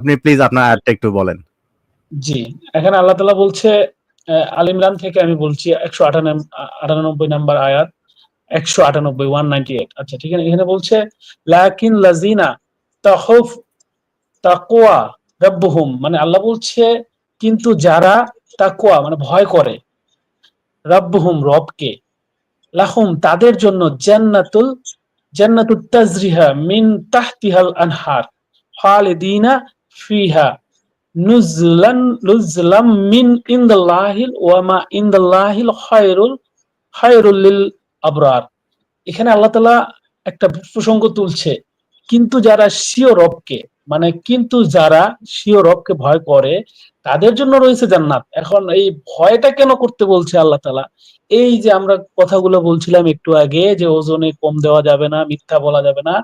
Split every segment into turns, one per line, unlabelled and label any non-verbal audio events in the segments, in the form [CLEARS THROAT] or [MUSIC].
আপনি প্লিজ আপনার আয়াতটা একটু বলেন।
জি, এখানে আল্লাহ তালা বলছে আল ইমরান থেকে আমি বলছি একশো আটানব্বই নাম্বার আয়াত, একশো আটানব্বই ওয়ান নাইনটি এইট আচ্ছা ঠিক আছে, এখানে বলছে, লাকিন লাজিনা তাহফ তাকোয়া রব্বহুম। মানে আল্লাহ বলছে, কিন্তু যারা তাকোয়া মানে ভয় করে রব্বহুম রবকে, লাহুম তাদের জন্য জান্নাতুল, জান্নাতুত তাজরিহা মিন তাহতিহাল আনহার খালিদিনা ফিহা নুজলান, নুজলাম মিন ইনদাল্লাহিল ওয়া মা ইনদাল্লাহিল খায়রুল খায়রুল লিল আবরার। এখানে আল্লাহ তাআলা একটা প্রসঙ্গ তুলছে, কিন্তু যারা স্বীয় রবকে মানে কিন্তু যারা স্বীয় রবকে ভয় করে, তাদের জন্য রয়েছে জান্নাত। এখন এই ভয়টা কেন করতে বলছে আল্লাহ তাআলা? এই যে আমরা কথাগুলো বলছিলাম একটু আগে, যে ওজনে কম দেওয়া যাবে না, মিথ্যা বলা যাবে না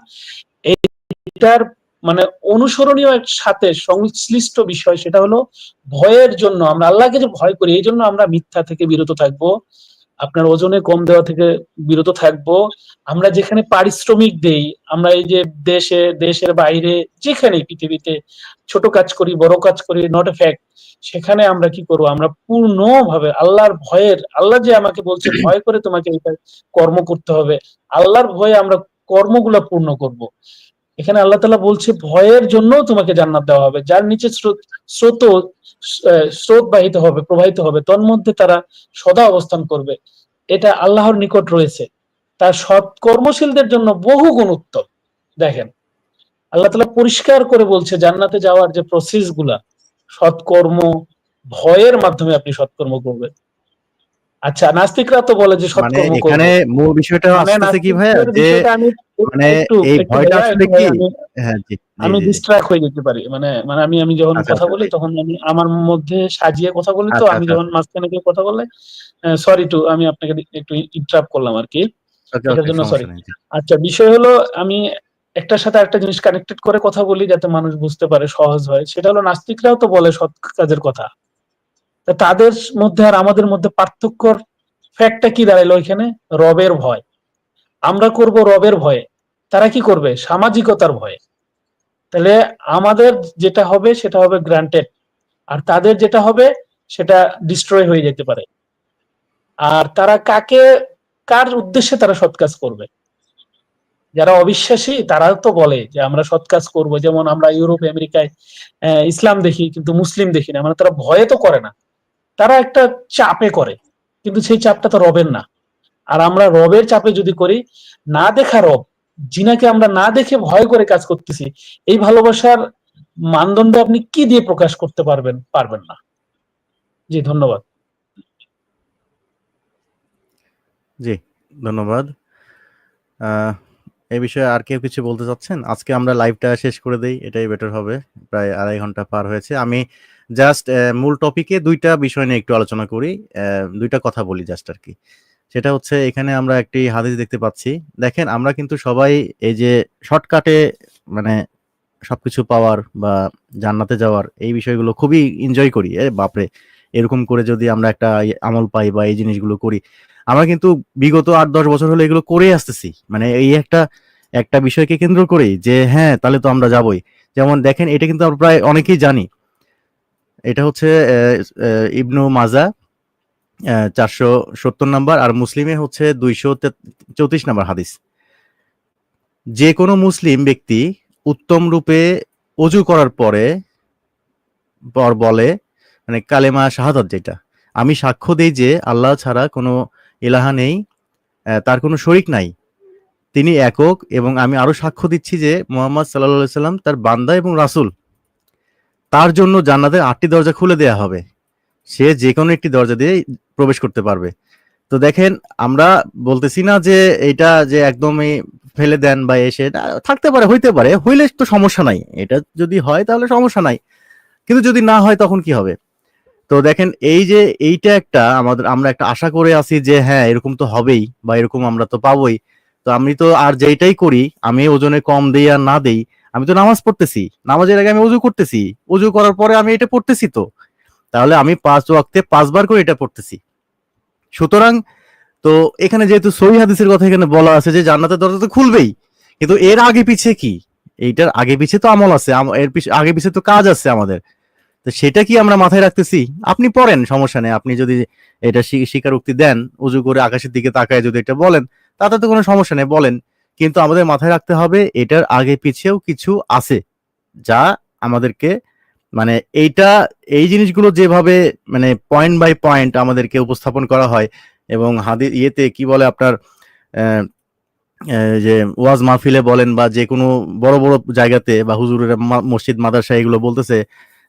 এটার মানে অনুসরণীয় এক সাথে সংশ্লিষ্ট বিষয় সেটা হলো ভয়ের জন্য, আমরা আল্লাহকে যে ভয় করি, এই জন্য আমরা মিথ্যা থেকে বিরত থাকব, আপনার ওজনে কম দেওয়া থেকে বিরত থাকব, আমরা যেখানে পারিশ্রমিক দেই, আমরা এই যে দেশে, দেশের বাইরে যেখানে পৃথিবীতে ছোট কাজ করি, বড় কাজ করি নট এ ফ্যাক্ট সেখানে আমরা কি করব? আমরা পূর্ণভাবে আল্লাহর ভয়ের, আল্লাহ যে আমাকে বলছে ভয় করে তোমাকে এটা কর্ম করতে হবে, আল্লাহর ভয়ে আমরা কর্মগুলো পূর্ণ করব। এখানে আল্লাহ তালা বলছে ভয়ের জন্য তোমাকে জান্নাত দেওয়া হবে। যার নিচে স্রোত স্রোত স্রোত বাহিত হবে প্রবাহিত হবে তন্মধ্যে তারা সদা অবস্থান করবে। এটা আল্লাহর নিকট রয়েছে। তার সৎ কর্মশীলদের জন্য বহু গুণ উত্তম। দেখেন আল্লাহ তালা পরিষ্কার করে বলছে জান্নাতে যাওয়ার যে প্রসেসগুলা সৎকর্ম ভয়ের মাধ্যমে আপনি সৎকর্ম করবেন। আচ্ছা নাস্তিকরা তো বলে যে
মানে
সৎকর্ম করব।
এখানে মূল বিষয়টা
মানে
কি ভাইয়া? যে মানে এই ভয়টা আসলে কি? হ্যাঁ জি
আমি
জি।
হয়ে যেতে পারি। মানে মানে আমি আমি যখন
আচ্ছা,
কথা
আচ্ছা,
বলি তখন আমি আমার মধ্যে সাজিয়ে কথা বলি তো
আচ্ছা,
আমি
আচ্ছা,
যখন মাঝখানে গিয়ে কথা বললে সরি টু আমি আপনাকে একটু ইন্টারাপ্ট করলাম আর কি। এটার জন্য। আচ্ছা বিষয় হলো আমি একটার সাথে একটা জিনিস কানেক্টেড করে কথা বলি যাতে মানুষ বুঝতে পারে সহজ হয়। সেটা হলো নাস্তিকরাও তো বলে সৎ কাজের কথা। তাদের মধ্যে আর আমাদের মধ্যে পার্থক্যর ফ্যাক্টটা কি দাঁড়াইলো এখানে রবের ভয়। আমরা করব রবের ভয়ে। তারা কি করবে? সামাজিকতার ভয়ে। তাহলে আমাদের যেটা হবে, সেটা হবে গ্রান্টেড আর তাদের যেটা হবে, সেটা ডিস্ট্রয় হয়ে যেতে পারে। আর তারা কাকে, কার উদ্দেশ্যে তারা সৎ কাজ করবে? যারা অবিশ্বাসী, তারা তো বলে যে আমরা সৎ কাজ করব। যেমন আমরা ইউরোপ, আমেরিকায় ইসলাম দেখি, কিন্তু মুসলিম দেখি না। মানে তারা ভয়ে তো করে না। তারা একটা চাপে করে। কিন্তু সেই চাপটা তো রবের না। আর আমরা রবের চাপে যদি করি, না দেখা রব, জিনাকে আমরা না দেখে ভয় করে কাজ করতেছি, এই ভালোবাসার মানদণ্ড আপনি কি দিয়ে প্রকাশ করতে পারবেন পারবেন না। জি, ধন্যবাদ।
জি, ধন্যবাদ। এই বিষয়ে আর কেউ কিছু বলতে চাচ্ছেন? আজকে আমরা লাইভটা শেষ করে দেই, এটাই বেটার হবে। প্রায় আড়াই ঘণ্টা পার হয়েছে। আমি জাস্ট মূল টপিকে দুইটা বিষয় নিয়ে একটু আলোচনা করি। দুইটা কথা বলি জাস্ট আর কি। সেটা হচ্ছে এখানে আমরা একটি হাদিস দেখতে পাচ্ছি। দেখেন, আমরা কিন্তু সবাই এই যে শর্টকাটে মানে সবকিছু পাওয়ার বা জান্নাতে যাওয়ার এই বিষয়গুলো খুবই এনজয় করি। বাপরে, এরকম করে যদি আমরা একটা আমল পাই বা এই জিনিসগুলো করি। আমরা কিন্তু বিগত আট, দশ বছর হলে এগুলো করে আসতেছি। মানে এই একটা একটা বিষয়কে কেন্দ্র করেই যে হ্যাঁ তাহলে তো আমরা যাবই। যেমন দেখেন, এটা কিন্তু আমরা প্রায় অনেকেই জানি। এটা হচ্ছে ইবনু মাজা চারশো সত্তর নাম্বার আর মুসলিমে হচ্ছে দুইশো চৌত্রিশ নাম্বার হাদিস। যে কোনো মুসলিম ব্যক্তি উত্তম রূপে অজু করার পরে পর বলে মানে কালেমা শাহাদাত যেটা, আমি সাক্ষ্য দেই যে আল্লাহ ছাড়া কোনো ইলাহা নেই তার কোনো শরিক নাই। তিনি একক এবং আমি আরও সাক্ষ্য দিচ্ছি যে মোহাম্মদ সাল্লাহ সাল্লাম তার বান্দা এবং রাসূল, তার জন্য জান্নাতের আটটি দরজা খুলে দেয়া হবে। সে যে কোনো একটি দরজা দিয়ে প্রবেশ করতে পারবে। তো দেখেন, আমরা বলতেছি না যে এটা যে একদমই ফেলে দেন বা এসে থাকতে পারে, হইতে পারে, হইলে তো সমস্যা নাই। এটা যদি হয় তাহলে সমস্যা নাই। কিন্তু যদি না হয় তখন কি হবে? তো দেখেন, এই যে এইটা একটা আমাদের, আমরা একটা আশা করে আছি যে হ্যাঁ এরকম তো হবেই বা এরকম আমরা তো পাবোই। তো আমি তো আর যেইটাই করি, আমি ওজনে কম দেই আর না দেই, আমি তো নামাজ পড়তেছি। নামাজের আগে আমি উজু করতেছি। উজু করার পরে আমি এটা পড়তেছি তো। তাহলে আমি পাঁচ ওয়াক্তে পাঁচবার করে এটা পড়তেছি। সুতরাং, তো এখানে যেহেতু সহি হাদিসের কথা এখানে বলা আছে যে জান্নাতের দরজা তো খুলবেই, কিন্তু এর আগে পিছে কি? এইটার আগে পিছে তো আমল আছে এর আগে পিছে তো কাজ আছে আমাদের। তো সেটা কি আমরা মাথায় রাখতেছি? আপনি পড়েন, সমস্যা নেই। আপনি যদি এটা স্বী- স্বীকারোক্তি দেন, উজু করে আকাশের দিকে তাকায় যদি এটা বলেন, তাতে তো কোনো সমস্যা নেই, বলেন। কিন্তু আমাদের মাথায় রাখতে হবে, এটার আগে পিছেও কিছু আছে, যা আমাদেরকে মানে এইটা, এই জিনিসগুলো যেভাবে মানে পয়েন্ট বাই পয়েন্ট আমাদেরকে উপস্থাপন করা হয় এবং হাদি ইয়েতে কি বলে আপনার যে ওয়াজ মাহফিলে বলেন বা যে কোনো বড় বড় জায়গাতে বা হুজুরের মসজিদ, মাদ্রাসা এগুলো বলতেছে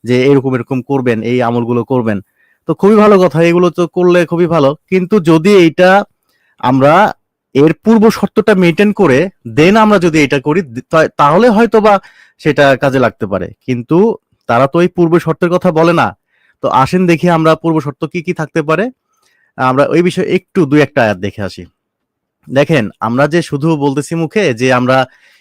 যে এরকম এরকম করবেন, এই আমলগুলো করবেন। তো খুবই ভালো কথা, এগুলো তো করলে খুবই ভালো। কিন্তু যদি এইটা আমরা এর পূর্ব শর্তটা মেনটেন করে দেন আমরা যদি এটা করি তাহলে হয়তো বা সেটা কাজে লাগতে পারে। কিন্তু তারা তো এই পূর্ব শর্তের কথা বলে না। তো আসেন দেখি আমরা পূর্ব শর্ত কি কি থাকতে পারে। আমরা ওই বিষয়ে একটু দুই একটা আয়াত দেখে আসি। দেখেন, আমরা যে শুধু বলতেছি মুখে যে আমরা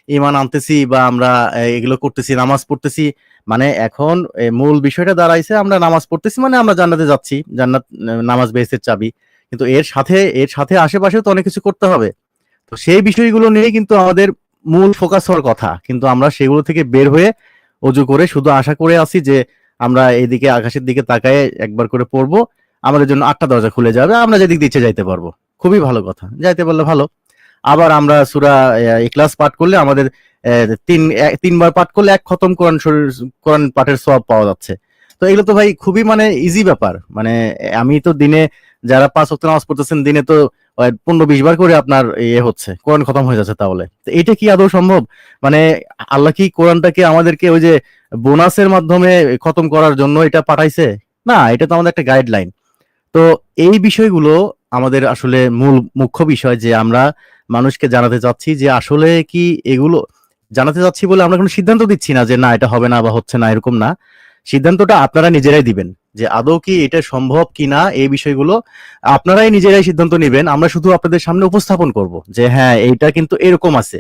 ইমান আনতেছি বা আমরা এগুলো করতেছি, নামাজ পড়তেছি মানে এখন মূল বিষয়টা দাঁড়াইছে আমরা নামাজ পড়তেছি মানে আমরা জান্নাতে যাচ্ছি, জান্নাত নামাজ বেহেস্তের চাবি। কিন্তু এর সাথে এর সাথে আশেপাশেও তো অনেক কিছু করতে হবে। তো সেই বিষয়গুলো নিয়ে কিন্তু আমাদের মূল ফোকাস হওয়ার কথা। কিন্তু আমরা সেগুলো থেকে বের হয়ে অজু করে। শুধু আশা করে আছি যে আমরা এইদিকে আকাশের দিকে তাকায় একবার করে পড়ব। আমাদের জন্য আটটা দরজা খুলে যাবে। আমরা যেদিক দিয়ে ইচ্ছে যাইতে পারব। খুবই ভালো কথা। যাইতে পারলে ভালো। আবার আমরা সুরা ইখলাস পাঠ করলে আমাদের তিন তিনবার পাঠ করলে এক খতম কোরআন শরীর কোরআন পাঠের সব পাওয়া যাচ্ছে। তো এগুলো তো ভাই খুবই মানে ইজি ব্যাপার। মানে আমি তো দিনে যারা পাঁচ ওয়াক্ত নামাজ পড়তেছেন, দিনে তো পনেরো বিশ বার করে আপনার ইয়ে হচ্ছে, কোরআন খতম হয়ে যাচ্ছে তাহলে। তো এটা কি আদৌ সম্ভব? মানে আল্লাহ কি কোরআনটাকে আমাদেরকে ওই যে বোনাসের মাধ্যমে খতম করার জন্য এটা পাঠাইছে? না, এটা তো আমাদের একটা গাইডলাইন তো এই বিষয়গুলো আমাদের আসলে মূল মুখ্য বিষয় যে আমরা মানুষকে জানাতে চাচ্ছি যে আসলে কি এগুলো, জানাতে চাচ্ছি বলে আমরা কোনো সিদ্ধান্ত দিচ্ছি না যে না, এটা হবে না বা হচ্ছে না, এরকম না। সিদ্ধান্তটা আপনারা নিজেরাই দিবেন। যে আদৌ কি এটা সম্ভব কি না এই বিষয়গুলো আপনারাই নিজেরাই সিদ্ধান্ত নেবেন। আমরা শুধু আপনাদের সামনে উপস্থাপন করব যে হ্যাঁ এইটা কিন্তু এরকম আছে।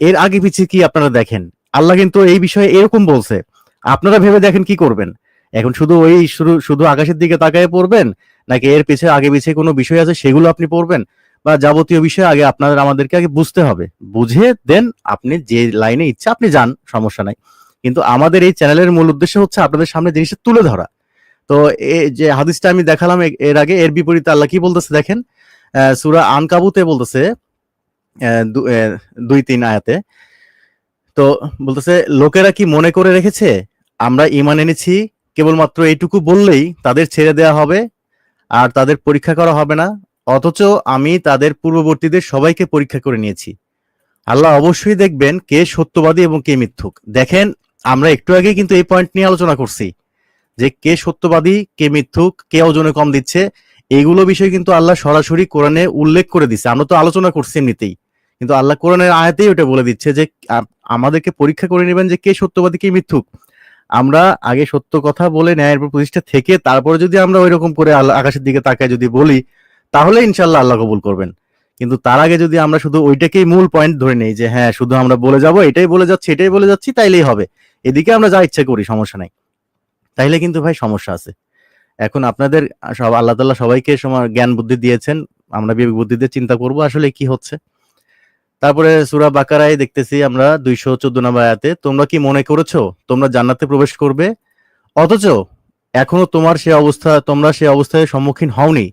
এর আগে পিছিয়ে কি আপনারা দেখেন? আল্লাহ কিন্তু এই বিষয়ে এরকম বলছে। আপনারা ভেবে দেখেন কি করবেন? এখন শুধু ওই শুধু শুধু আকাশের দিকে তাকায় পড়বেন? নাকি এর পিছে, আগে পিছে কোনো বিষয় আছে? সেগুলো আপনি পড়বেন? বা যাবতীয় বিষয় আগে আপনাদের, আমাদেরকে আগে বুঝতে হবে। বুঝে দেন আপনি যে লাইনে ইচ্ছা, আপনি যান, সমস্যা নাই। কিন্তু আমাদের এই চ্যানেলের মূল উদ্দেশ্য হচ্ছে আপনাদের সামনে জিনিসটা তুলে ধরা। তো এই যে হাদিসটা আমি দেখালাম এর আগে, এর বিপরীতে আল্লাহ কি বলতেছে দেখেন? সুরা আনকাবুতে বলতেছে দুই তিন আয়াতে। তো বলতেছে, লোকেরা কি মনে করে রেখেছে? আমরা ইমান এনেছি, কেবলমাত্র এইটুকু বললেই তাদের ছেড়ে দেওয়া হবে, আর তাদের পরীক্ষা করা হবে না, অথচ আমি তাদের পূর্ববর্তীদের সবাইকে পরীক্ষা করে নিয়েছি। আল্লাহ অবশ্যই দেখবেন কে সত্যবাদী এবং কে মিথ্যুক। দেখেন, আমরা একটু আগে কিন্তু এই পয়েন্ট নিয়ে আলোচনা করছি। যে কে সত্যবাদী, কে মিথ্যুক, কে ওজনে কম দিচ্ছে এইগুলো বিষয় কিন্তু আল্লাহ সরাসরি কোরআনে উল্লেখ করে দিচ্ছে আমরা তো আলোচনা করছি এমনিতেই। কিন্তু আল্লাহ কোরআনের আয়াতেই ওটা বলে দিচ্ছে যে আমাদেরকে পরীক্ষা করে নেবেন যে কে সত্যবাদী, কে মিথ্যুক। আমরা আগে সত্য কথা বলে ন্যায়ের প্রতিষ্ঠা থেকে তারপরে যদি আমরা ওই রকম করে আল্লাহ- আকাশের দিকে তাকায় যদি বলি, তাহলে ইনশাল্লাহ আল্লাহ কবুল করবেন। কিন্তু তার আগে যদি আমরা শুধু ওইটাকেই মূল পয়েন্ট ধরে নেই যে হ্যাঁ শুধু আমরা বলে যাব, এটাই বলে যাচ্ছি, এটাই বলে যাচ্ছি, তাইলেই হবে। এদিকে আমরা যা ইচ্ছা করি, সমস্যা নাই। তাইলে কিন্তু ভাই সমস্যা আছে। এখন আপনাদের সব আল্লাহ তাল্লাহ সবাইকে জ্ঞান বুদ্ধি দিয়েছেন, আমরা বিবেক বুদ্ধি দিয়ে চিন্তা করব আসলে কি হচ্ছে। তারপরে সুরা বাকারায় দেখতেছি আমরা দুইশো চোদ্দ নম্বর আয়াতে, তোমরা কি মনে করেছ তোমরা জান্নাতে প্রবেশ করবে? অথচ এখনও তোমার সে অবস্থা, তোমরা সে অবস্থায় সম্মুখীন হওনি।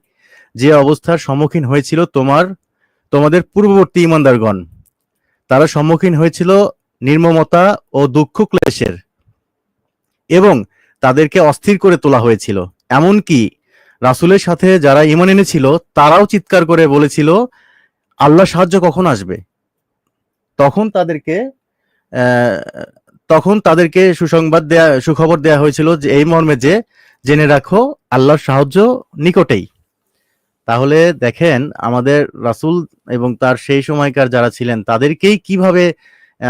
যে অবস্থার সম্মুখীন হয়েছিল তোমার, তোমাদের পূর্ববর্তী ইমানদারগণ। তারা সম্মুখীন হয়েছিল নির্মমতা ও দুঃখ ক্লেশের এবং তাদেরকে অস্থির করে তোলা হয়েছিল। এমনকি রাসূলের সাথে যারা ইমান এনেছিল, তারাও চিৎকার করে বলেছিল আল্লাহ সাহায্য কখন আসবে? তখন তাদেরকে তখন তাদেরকে সুসংবাদ দেয়া, সুখবর দেয়া হয়েছিল যে, এই মর্মে যে, জেনে রাখো, আল্লাহর সাহায্য নিকটেই। তাহলে দেখেন, আমাদের রাসূল এবং তার সেই সময়কার যারা ছিলেন, তাদেরকেই কীভাবে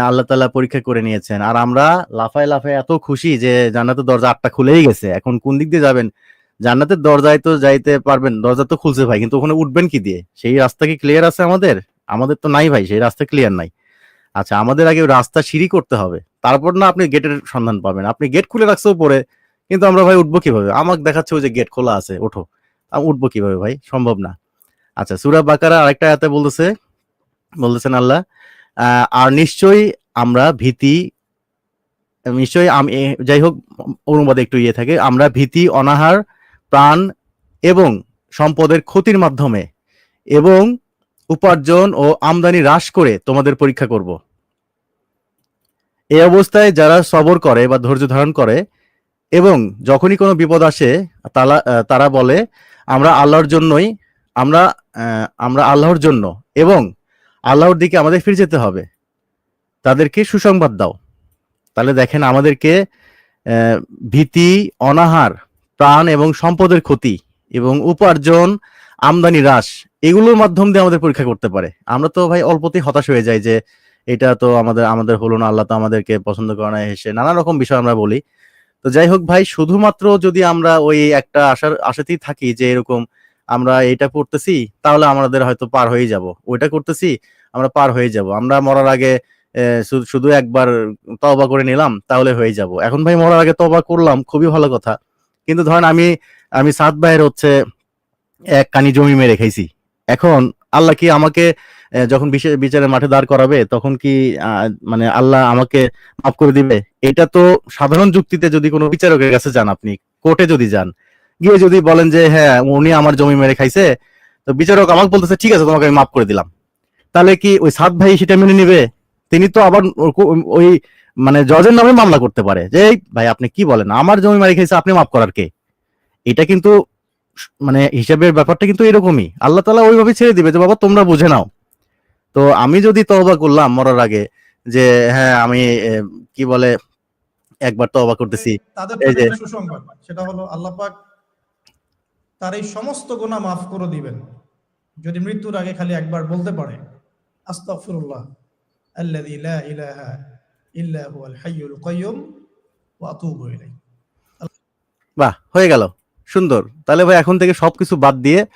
আল্লাহ তাআলা পরীক্ষা করে নিয়েছেন। আর আমরা লাফায় লাফায় এত খুশি যে জান্নাতের দরজা আটটা খুলেই গেছে। এখন কোন দিক দিয়ে যাবেন? জান্নাতের দরজায় তো যাইতে পারবেন, দরজা তো খুলছে ভাই, কিন্তু ওখানে উঠবেন কি দিয়ে? সেই রাস্তা কি ক্লিয়ার আছে আমাদের? আমাদের তো নাই ভাই, সেই রাস্তা ক্লিয়ার নাই। আচ্ছা আমাদের আগে রাস্তা সিঁড়ি করতে হবে। তারপর না আপনি গেটের সন্ধান পাবেন। আপনি গেট খুলে রাখছো পরে কিন্তু আমরা ভাই উঠবো কীভাবে? আমাকে দেখাচ্ছে ওই যে গেট খোলা আছে, ওঠো। আমি উঠবো কীভাবে ভাই? সম্ভব না। আচ্ছা সুরা বাকারা আরেকটা এতে বলতেছে, বলতেছেন আল্লাহ আর নিশ্চয়ই আমরা ভীতি, নিশ্চয়ই আমি যাই হোক, অনুবাদে একটু ইয়ে থাকে, আমরা ভীতি, অনাহার, প্রাণ এবং সম্পদের ক্ষতির মাধ্যমে এবং উপার্জন ও আমদানি হ্রাস করে তোমাদের পরীক্ষা করব। এই অবস্থায় যারা সবর করে বা ধৈর্য ধারণ করে এবং যখনই কোনো বিপদ আসে তারা তারা বলে, আমরা আল্লাহর জন্যই, আমরা আমরা আল্লাহর জন্য এবং আল্লাহর দিকে আমাদের ফিরে যেতে হবে। তাদেরকে সুসংবাদ দাও। তাহলে দেখেন আমাদেরকে ভীতি, অনাহার, প্রাণ এবং সম্পদের ক্ষতি এবং উপার্জন, আমদানি হ্রাস এগুলোর মাধ্যম দিয়ে আমাদের পরীক্ষা করতে পারে। আমরা তো ভাই অল্পতেই হতাশ হয়ে যাই যে এটা তো আমাদের আমাদের হলো না, আল্লাহ তো আমাদেরকে পছন্দ করে না, এসে নানা রকম বিষয় আমরা বলি। তো যাই হোক ভাই, শুধুমাত্র যদি আমরা ওই একটা আশার, আশাতেই থাকি যে এরকম আমরা এটা করতেছি, তাহলে আমাদের হয়তো পার হয়ে যাব। ওইটা করতেছি, আমরা পার হয়ে যাব। আমরা মরার আগে শুধু একবার তবা করে নিলাম, তাহলে হয়ে যাব। এখন ভাই মরার আগে তবা করলাম, খুবই ভালো কথা। কিন্তু ধরেন আমি আমি সাত ভাইয়ের হচ্ছে এক কানি জমি মেরে খাইছি। এখন আল্লাহ কি আমাকে যখন বিচা- বিচারের মাঠে দাঁড় করাবে, তখন কি মানে আল্লাহ আমাকে মাফ করে দিবে? এটা তো সাধারণ যুক্তিতে যদি কোনো বিচারকের কাছে যান আপনি, কোর্টে যদি যান গিয়ে যদি বলেন যে হ্যাঁ উনি আমার জমি মেরে খাইছে তো বিচারক আমাকে বলতেছে ঠিক আছে তোমাকে আমি মাফ করে দিলাম। তাহলে কি ওই সাত ভাই সেটা মেনে নিবে? তিনি তো আবার ওই মানে জজের নামে মামলা করতে পারে। যে ভাই আপনি কি বলেন? আমার জমি মারি খাইছে আপনি মাফ করার কে? এটা কিন্তু মানে হিসাবের ব্যাপারটা কিন্তু এরকমই। আল্লাহ তালা ওইভাবে ছেড়ে দিবে যে বাবা তোমরা বুঝে নাও। তো আমি যদি তওবা করলাম মরার আগে যে হ্যাঁ আমি কি বলে একবার তো তওবা করতেছি।
তাদের
এই যে-
সুসংবাদ সেটা হলো আল্লাহ পাক তার এই সমস্ত গোনা মাফ করে দিবেন। যদি মৃত্যুর আগে খালি একবার বলতে পারে
বাহ, হয়ে গেল। সুন্দর। তাহলে ভাই, এখন থেকে সবকিছু বাদ দিয়ে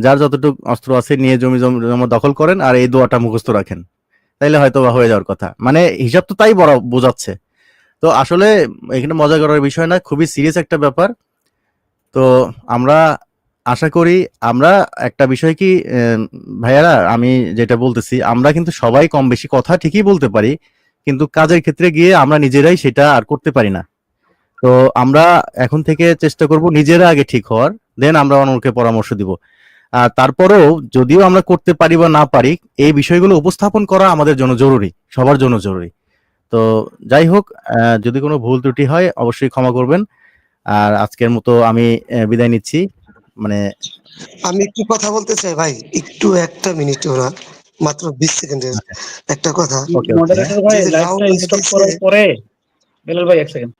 যার যতটুকু অস্ত্র আছে নিয়ে জম- জমা দখল করেন আর এই দোয়াটা মুখস্থ রাখেন। তাইলে হয়তো বা হয়ে যাওয়ার কথা। মানে হিসাব তো তাই বড় বোঝাচ্ছে। তো আসলে এখানে মজা করার বিষয় না খুবই সিরিয়াস একটা ব্যাপার। তো আমরা আশা করি আমরা একটা বিষয় কি ভাইয়ারা, আমি যেটা বলতেছি, আমরা কিন্তু সবাই কম বেশি কথা ঠিকই বলতে পারি, কিন্তু কাজের ক্ষেত্রে গিয়ে আমরা নিজেরাই সেটা আর করতে পারি না। তো আমরা এখন থেকে চেষ্টা করব নিজেরা আগে ঠিক হওয়ার, দেন আমরা অন্যকে পরামর্শ দিব। আর তারপরেও যদিও আমরা করতে পারি বা না পারি, এই বিষয়গুলো উপস্থাপন করা আমাদের জন্য জরুরি, সবার জন্য জরুরি। তো যাই হোক যদি কোনো ভুল ত্রুটি হয়, অবশ্যই ক্ষমা করবেন। আর আজকের মতো আমি বিদায় নিচ্ছি। মানে
আমি একটু কথা বলতে চাই ভাই একটু একটা মিনিট ওরা মাত্র বিশ সেকেন্ডের একটা কথা.
মডারেটর ভাই লাইভটা স্টপ করার পরে বেলাল ভাই এক সেকেন্ড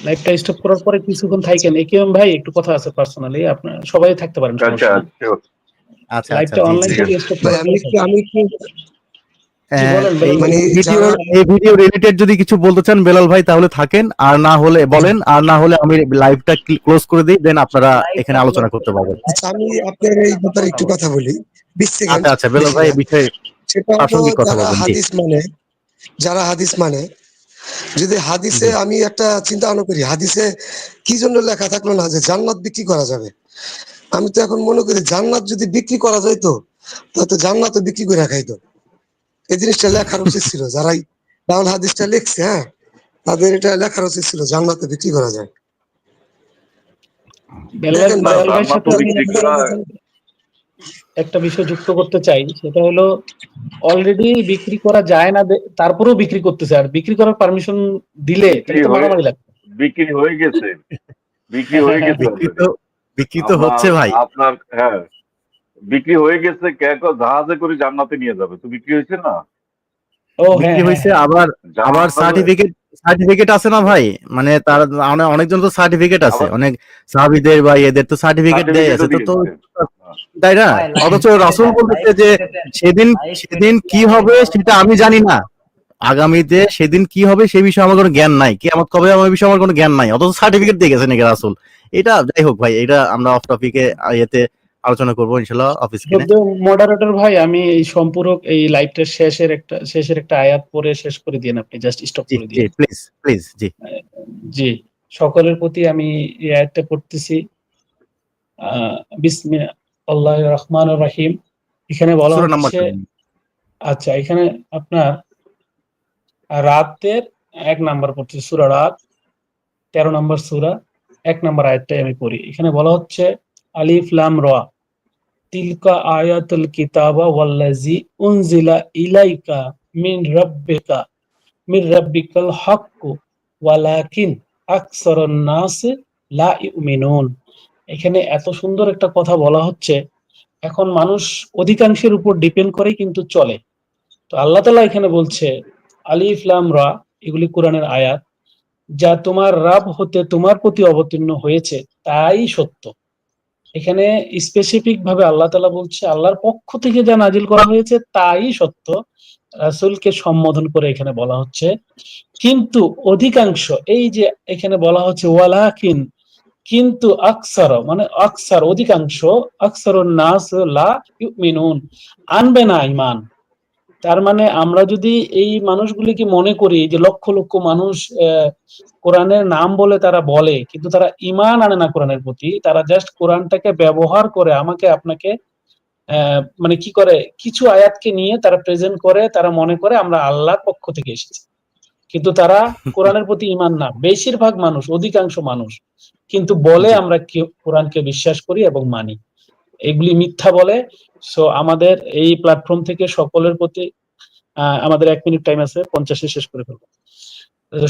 লাইভটা স্টপ করার পরে কিছুক্ষণ থাকেন একিএম ভাই একটু কথা আছে পার্সোনালি আপনার সবাই থাকতে পারেন
আচ্ছা.
আচ্ছা আচ্ছা
লাইভটা অনলাইন। থেকে স্টপ
আমি আমি মানে
এই ভিডিও রিলেটেড যদি কিছু বলতে চান বেলাল ভাই তাহলে থাকেন। আর না হলে বলেন আর না হলে আমি লাইভটা ক্লোজ করে দিই দেন আপনারা এখানে আলোচনা করতে পারবেন।
আচ্ছা আমি আপনার এই ব্যাপারে একটু কথা বলি।
আচ্ছা আচ্ছা বেলাল ভাই এই বিষয়ে প্রাসঙ্গিক কথা বলবেন,
হাদিস মানে যারা হাদিস মানে যদি হাদিসে আমি একটা চিন্তা ভাবনা করি হাদিসে কি জন্য লেখা থাকল না যে জান্নাত বিক্রি করা যাবে? আমি তো এখন মনে করি জান্নাত যদি বিক্রি করা যাইতো তাহলে তো জান্নাত বিক্রি করে খাইতো। এই জিনিসটা লেখার উচিত ছিল। যারাই রাহুল হাদিসটা লিখছে হ্যাঁ তাদের এটা লেখার উচিত ছিল জান্নাতে বিক্রি করা যায়।
একটা- বিষয় যুক্ত করতে চাই সেটা হলো অলরেডি বিক্রি করা যায় না তারপরেও বিক্রি করতেছে আর বিক্রি করার পারমিশন দিলে তাহলে মারামারি লাগবে।
বিক্রি হয়ে গেছে। বিক্রি হয়ে গেছে
বিক্রি তো বিক্রি তো হচ্ছে ভাই।
আপনার হ্যাঁ। বিক্রি হয়ে গেছে জাহাজে করে জান্নাতে নিয়ে যাবে। তো বিক্রি হয়েছে না?
ও হ্যাঁ
বিক্রি
হ্যাঁ,
হয়েছে আবার আবার সার্টিফিকেট সার্টিফিকেট আছে না ভাই? মানে তার অনেকজন তো সার্টিফিকেট আছে। অনেক সাহাবিদের বা এদের তো সার্টিফিকেট দেয় আছে। তো তো তাই না? অথচ রাসূল বলতেছে যে সেদিন সেদিন কি হবে সেটা আমি জানি না। আগামীতে সেদিন কি হবে সে বিষয়ে আমার কোনো জ্ঞান নাই। কি আমার কবে আমার বিষয়ে আমার কোনো জ্ঞান নাই। অথচ সার্টিফিকেট দিয়ে গেছে নাকি রাসুল? এটা যাই হোক ভাই এটা আমরা অফ টপিকে ইয়েতে আলোচনা করব ইনশাল্লাহ অফিস
মডারেটর ভাই আমি এই সম্পূরক এই লাইভটার শেষের একটা শেষের একটা আয়াত পরে শেষ করে দিন আপনি জাস্ট স্টপ করে দিন
প্লিজ প্লিজ জি।
জি সকলের প্রতি আমি এই আয়াতটা পড়তেছি। বিসমি আল্লাহ রহমান রাহিম। এখানে বলা হচ্ছে আচ্ছা এখানে আপনার রাতের এক নাম্বার পড়ছি সূরা রাত। 13 নম্বর সূরা এক নম্বর আয়াতটাই আমি পড়ি। এখানে বলা হচ্ছে আলিফ লাম রা। তিলকা আয়াতুল কিতাবা ওয়াল্লাজি উনজিলা ইলাইকা মিন রাব্বিকা। মির রাব্বিকাল হাক্কু ওয়ালাকিন আকসারুন নাস লা ইউমিনুন। এখানে এত সুন্দর একটা কথা বলা হচ্ছে, এখন মানুষ অধিকাংশের উপর ডিপেন্ড করে কিন্তু চলে। তো আল্লাহ তাআলা এখানে বলছে, আলিফ লাম রা, এগুলি কোরআনের আয়াত, যা তোমার রাব হতে তোমার প্রতি অবতীর্ণ হয়েছে, তাই সত্য। এখানে স্পেসিফিক ভাবে আল্লাহ তালা বলছে, আল্লাহর পক্ষ থেকে যা নাজিল করা হয়েছে তাই সত্য। রাসুলকে সম্বোধন করে এখানে বলা হচ্ছে। কিন্তু অধিকাংশ, এই যে এখানে বলা হচ্ছে, ওয়ালাকিন কিন্তু আকসার মানে আকসার, অধিকাংশ আকসার নাস লা ইউমিনুন, আনবে না ঈমান। তার মানে আমরা যদি এই মানুষগুলিকে মনে করি যে লক্ষ লক্ষ মানুষ কোরআনের নাম বলে তারা বলে কিন্তু তারা ইমান আনে না কোরআনের প্রতি তারা জাস্ট কোরআনটাকে ব্যবহার করে আমাকে আপনাকে মানে কি করে কিছু আয়াতকে নিয়ে তারা প্রেজেন্ট করে তারা মনে করে আমরা আল্লাহর পক্ষ থেকে এসেছি। কিন্তু তারা কোরআনের প্রতি ইমান না বেশিরভাগ মানুষ অধিকাংশ মানুষ কিন্তু বলে আমরা কি- কোরআনকে বিশ্বাস করি এবং মানি। এগুলি মিথ্যা বলে সো আমাদের এই প্ল্যাটফর্ম থেকে সকলের প্রতি আমাদের এক মিনিট টাইম আছে, পঞ্চাশে শেষ করে ফেলব।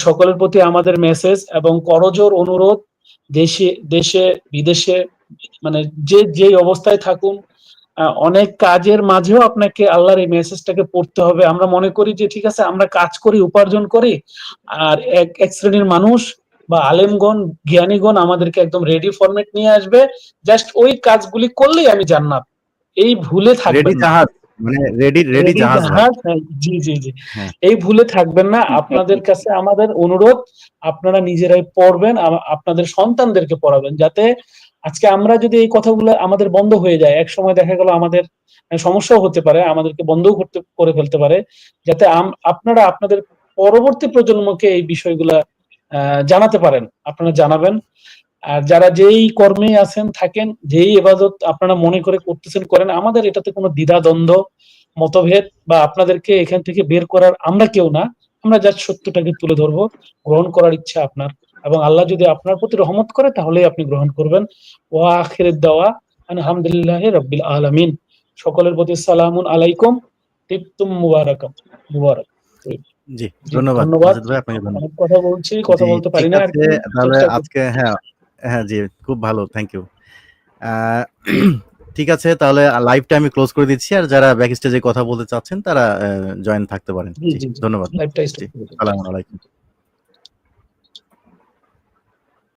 সকলের প্রতি আমাদের মেসেজ এবং করজোর অনুরোধ, দেশে দেশে, বিদেশে মানে যে, যেই অবস্থায় থাকুন অনেক কাজের মাঝেও আপনাকে আল্লাহর এই মেসেজটাকে পড়তে হবে। আমরা মনে করি যে, ঠিক আছে, আমরা কাজ করি, উপার্জন করি, আর এক এক শ্রেণির মানুষ বা আলেমগণ, জ্ঞানীগণ আমাদেরকে একদম রেডি ফরম্যাট নিয়ে আসবে। জাস্ট ওই কাজগুলি করলেই আমি জান্নাত। এই ভুলে থাকবেন
জাহাজ মানে রেডি রেডি জাহাজ ভাই।
জাহাজ, জি জি জি। এই ভুলে থাকবেন না। আপনাদের কাছে আমাদের অনুরোধ আপনারা নিজেরাই পড়বেন আপনাদের সন্তানদেরকে পড়াবেন যাতে আজকে আমরা যদি এই কথাগুলো আমাদের বন্ধ হয়ে যায় এক সময় দেখা গেল আমাদের সমস্যাও হতে পারে আমাদেরকে বন্ধও করতে করে ফেলতে পারে যাতে আপনারা আপনাদের পরবর্তী প্রজন্মকে এই বিষয়গুলা আহ, জানাতে পারেন। আপনারা জানাবেন। আর যারা যেই কর্মে আছেন থাকেন যেই এবাদত আপনারা মনে করে করতেছেন করেন আমাদের এটাতে কোনো দ্বিধা দ্বন্দ্ব মতভেদ বা আপনাদেরকে এখান থেকে বের করার আমরা কেউ না। আমরা জাস্ট সত্যটাকে তুলে ধরবো গ্রহণ করার ইচ্ছা আপনার। এবং আল্লাহ যদি আপনার প্রতি রহমত করে তাহলেই আপনি গ্রহণ করবেন। ওয়া আখিরের দেওয়া আলহামদুলিল্লাহ রব্বিল আলামিন। সকলের প্রতি সালামুন আলাইকুম। তিপ্তুম মুবারাকাম মুবারক।
জি ধন্যবাদ।
ধন্যবাদ।
মাজিদ ভাই আপনাকে ধন্যবাদ।
অনেক কথা বলছি কথা বলতে পারি না
তাহলে আজকে হ্যাঁ হ্যাঁ জি খুব ভালো থ্যাংক ইউ [CLEARS THROAT] ঠিক আছে তাহলে লাইভটা আমি ক্লোজ করে দিচ্ছি আর যারা ব্যাক স্টেজে কথা বলতে চাচ্ছেন তারা জয়েন থাকতে পারেন। ধন্যবাদ
লাইভটা
জি,
স্টপ করে দিন।
সালাম আলাইকুম